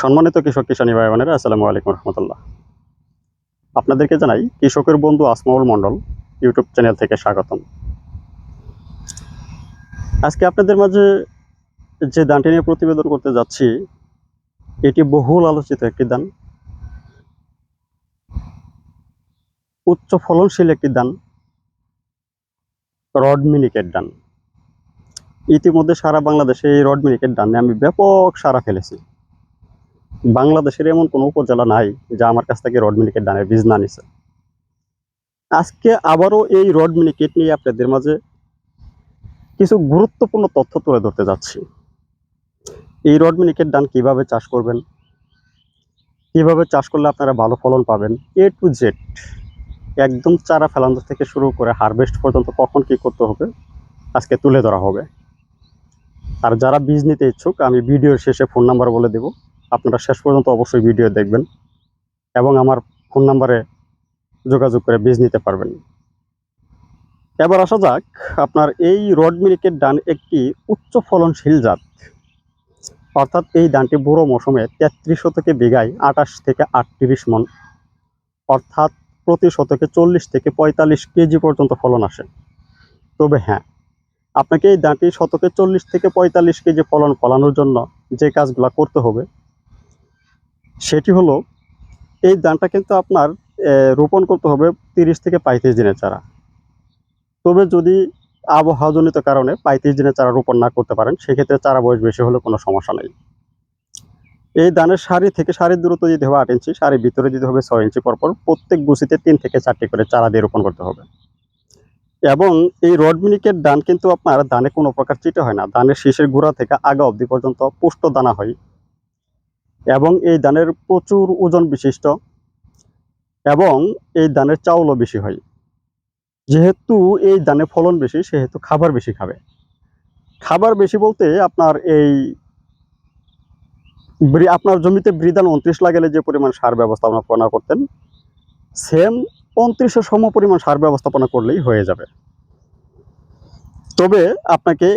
সম্মানিত কৃষক কিষানী ভাই বোনেরা আসসালামু আলাইকুম রহমতুল্লাহ। আপনাদেরকে জানাই, কৃষকের বন্ধু আসমাউল মণ্ডল, ইউটিউব চ্যানেল থেকে স্বাগতম। আজকে আপনাদের মাঝে যে দানটি নিয়ে প্রতিবেদন করতে যাচ্ছি, এটি বহুল আলোচিত একটি দান উচ্চ ফলনশীল একটি দান রড মিনিকেট ডান ইতিমধ্যে সারা বাংলাদেশে এই রড মিনিকেট ডানে আমি ব্যাপক সারা ফেলেছি। বাংলাদেশের এমন কোনো উপজেলা নাই যা আমার কাছ থেকে রড মিনিকেট ডানের বীজ না নিছে। আজকে আবারও এই রড মিনিকেট নিয়ে আপনাদের মাঝে কিছু গুরুত্বপূর্ণ তথ্য তুলে ধরতে যাচ্ছি। এই রড মিনিকেট ডান কীভাবে চাষ করবেন? কীভাবে চাষ করলে আপনারা ভালো ফলন পাবেন? এ টু জেড একদম চারা ফেলানো থেকে শুরু করে হারভেস্ট পর্যন্ত কখন কি করতে হবে আজকে তুলে ধরা হবে। আর যারা বীজ নিতে ইচ্ছুক, আমি ভিডিওর শেষে ফোন নাম্বার বলে দেব। আপনারা শেষ পর্যন্ত অবশ্যই ভিডিও দেখবেন এবং আমার ফোন নাম্বারে যোগাযোগ করে বীজ নিতে পারবেন। এবার আসা যাক আপনার এই রড মিনিকেট ডান একটি উচ্চ ফলনশীল জাত। অর্থাৎ এই ধানটি বুড়ো মৌসুমে তেত্রিশ শতকে বিঘায় আটাশ থেকে আটত্রিশ মন। অর্থাৎ প্রতি শতকে চল্লিশ থেকে পঁয়তাল্লিশ কেজি পর্যন্ত ফলন আসে। তবে হ্যাঁ আপনাকে এই ধানটি শতকে চল্লিশ থেকে পঁয়তাল্লিশ কেজি ফলন ফলানোর জন্য যে কাজগুলো করতে হবে সেটি হলো, এই ধানটা কিন্তু আপনার রোপণ করতে হবে তিরিশ থেকে পঁয়ত্রিশ দিনের চারা। তবে যদি আবহাওয়াজনিত কারণে পঁয়ত্রিশ দিনের চারা রোপণ না করতে পারেন, সেক্ষেত্রে চারা বয়স বেশি হলে কোনো সমস্যা নেই। এই ধানের সারি থেকে সারির দূরত্ব দিতে হবে আট ইঞ্চি, সারির ভিতরে দিতে হবে ছয় ইঞ্চি, পরপর প্রত্যেক গুছিতে তিন থেকে চারটি করে চারা দিয়ে রোপণ করতে হবে। এবং এই রড মিনিকের কিন্তু আপনার ধানে কোনো প্রকার চিটে হয় না। ধানের শীষের গোড়া থেকে আগা অবধি পর্যন্ত পুষ্ট দানা হয়। এবং এই ধানের প্রচুর ওজন বিশিষ্ট এবং এই ধানের চাউলও বেশি হয়। যেহেতু এই ধানে ফলন বেশি, সেহেতু খাবার বেশি খাবে। খাবার বেশি বলতে আপনার এই আপনার জমিতে বৃদান উনত্রিশ লাগালে যে পরিমাণ সার ব্যবস্থাপনা করতেন, সেম উনত্রিশের সম পরিমাণ সার ব্যবস্থাপনা করলেই হয়ে যাবে। তবে আপনাকে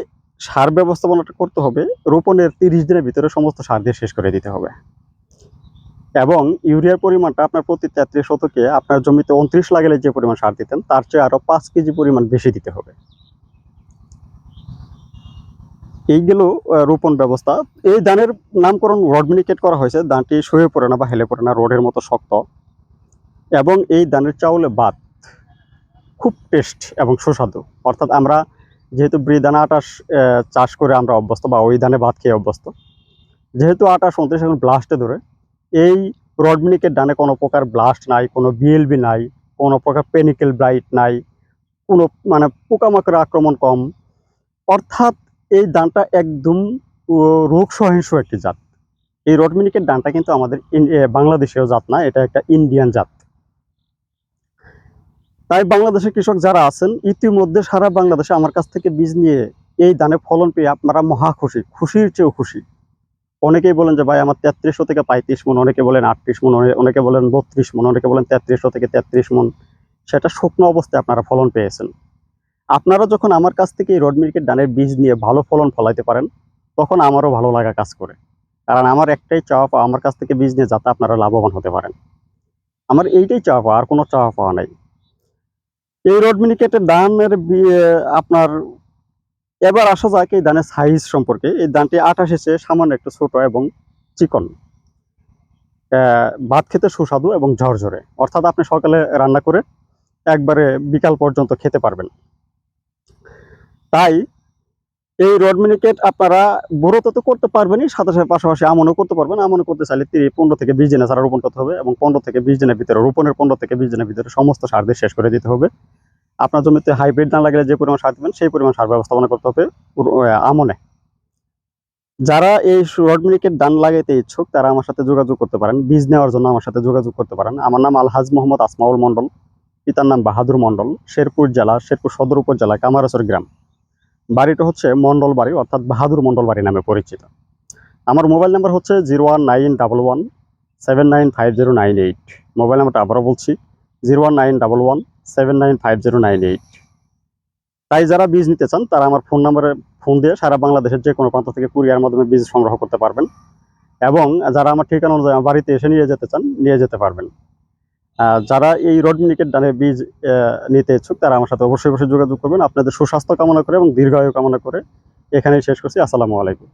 সার ব্যবস্থাপনাটা করতে হবে রোপণের তিরিশ দিনের ভিতরে সমস্ত সার দিয়ে শেষ করে দিতে হবে। এবং ইউরিয়ার পরিমাণটা আপনার প্রতি তেত্রিশ শতকে আপনার জমিতে উনত্রিশ লাগালে যে পরিমাণ সার দিতেন তার চেয়ে আরও পাঁচ কেজি পরিমাণ বেশি দিতে হবে। এইগুলো আহ, রোপণ ব্যবস্থা। এই ধানের নামকরণ রড মিনিকেট করা হয়েছে। ধানটি শুয়ে পড়ে না বা হেলে পড়ে না রোডের মতো শক্ত। এবং এই ধানের চাউলে ভাত খুব টেস্ট এবং সুস্বাদু। অর্থাৎ আমরা যেহেতু ব্রিদানা আটাশ চাষ করে আমরা অভ্যস্ত বা ওই ধানে ভাত খেয়ে অভ্যস্ত। যেহেতু আটাশ উনত্রিশ এখন ব্লাস্টে ধরে, এই রডমিনিকের ডানে কোনো প্রকার ব্লাস্ট নাই, কোনো বিএলবি নাই, কোনো প্রকার পেনিকেল ব্লাইট নাই, কোনো মানে পোকামাকড়ের আক্রমণ কম। অর্থাৎ এই ধানটা একদম রোগ সহিংস একটি জাত। এই রডমিনিকের ডানটা কিন্তু আমাদের বাংলাদেশীয় জাত না, এটা একটা ইন্ডিয়ান জাত। তাই বাংলাদেশের কৃষক যারা আছেন, ইতিমধ্যে সারা বাংলাদেশে আমার কাছ থেকে বীজ নিয়ে এই ধানে ফলন পেয়ে আপনারা মহা খুশি, খুশির চেয়েও খুশি। অনেকেই বলেন যে, ভাই, আমার তেত্রিশশো থেকে পঁয়ত্রিশ মন। অনেকে বলেন আটত্রিশ মন অনেকে বলেন বত্রিশ মন, অনেকে বলেন তেত্রিশশো থেকে তেত্রিশ মন। সেটা শুকনো অবস্থায় আপনারা ফলন পেয়েছেন। আপনারা যখন আমার কাছ থেকে এই রড মিল্কের ডানের বীজ নিয়ে ভালো ফলন ফলাইতে পারেন, তখন আমারও ভালো লাগা কাজ করে। কারণ আমার একটাই চাওয়া পাওয়া, আমার কাছ থেকে বীজ নিয়ে যাতে আপনারা লাভবান হতে পারেন। আমার এইটাই চাওয়া পাওয়া, আর কোনো চাওয়া পাওয়া নাই। এই রড মিনিকেটের দানের আপনার এবার আসা যাক এই ধানের সাইজ সম্পর্কে। এই ধানটি আঠাশ চেয়ে সামান্য একটু ছোট এবং চিকন। ভাত খেতে সুস্বাদু এবং ঝরঝরে। অর্থাৎ আপনি সকালে রান্না করে একবারে বিকাল পর্যন্ত খেতে পারবেন। তাই এই রড মিনিকেট আপনারা বড়তে তো করতে পারবেনই, সাথে সাথে পাশাপাশি আমনও করতে পারবেন। আমনও করতে চাইলে তিরিশ, পনেরো থেকে বিশ দিনে সারা রোপণ করতে হবে এবং পনেরো থেকে বিশ দিনের ভিতরে, রোপণের পনেরো থেকে বিশ দিনের ভিতরে সমস্ত সার দিয়ে শেষ করে দিতে হবে। আপনার জমিতে হাইব্রিড না লাগলে যে পরিমাণ সার দেবেন, সেই পরিমাণ সার ব্যবস্থাপনা করতে হবে আমনে। যারা এই রড মিনিকেট ধান লাগাইতে ইচ্ছুক, তারা আমার সাথে যোগাযোগ করতে পারেন। বীজ নেওয়ার জন্য আমার সাথে যোগাযোগ করতে পারেন। আমার নাম আলহাজ মোহাম্মদ আসমাউল মণ্ডল, পিতার নাম বাহাদুর মণ্ডল, শেরপুর জেলা, শেরপুর সদর উপজেলা, কামারসর গ্রাম। বাড়িটা হচ্ছে মণ্ডল বাড়ি, অর্থাৎ বাহাদুর মণ্ডল বাড়ি নামে পরিচিত। আমার মোবাইল নাম্বার হচ্ছে zero one nine double one seven nine five zero nine eight. Mobile নাম্বারটা আবারও বলছি, zero one nine double one seven nine five zero nine eight. তাই যারা বীজ নিতে চান, তারা আমার ফোন নাম্বারে ফোন দিয়ে সারা বাংলাদেশের যে কোনো প্রান্ত থেকে কুরিয়ার মাধ্যমে বীজ সংগ্রহ করতে পারবেন। এবং যারা আমার ঠিকানা অনুযায়ী বাড়িতে এসে নিয়ে যেতে চান, নিয়ে যেতে পারবেন। যারা এই রড মিনিকেট ধানের বীজ নিতে ইচ্ছুক, তারা আমার সাথে অবশ্যই অবশ্যই যোগাযোগ করবেন। আপনাদের সুস্বাস্থ্য কামনা করে এবং দীর্ঘায়ু কামনা করে এখানেই শেষ করছি। আসসালামু আলাইকুম।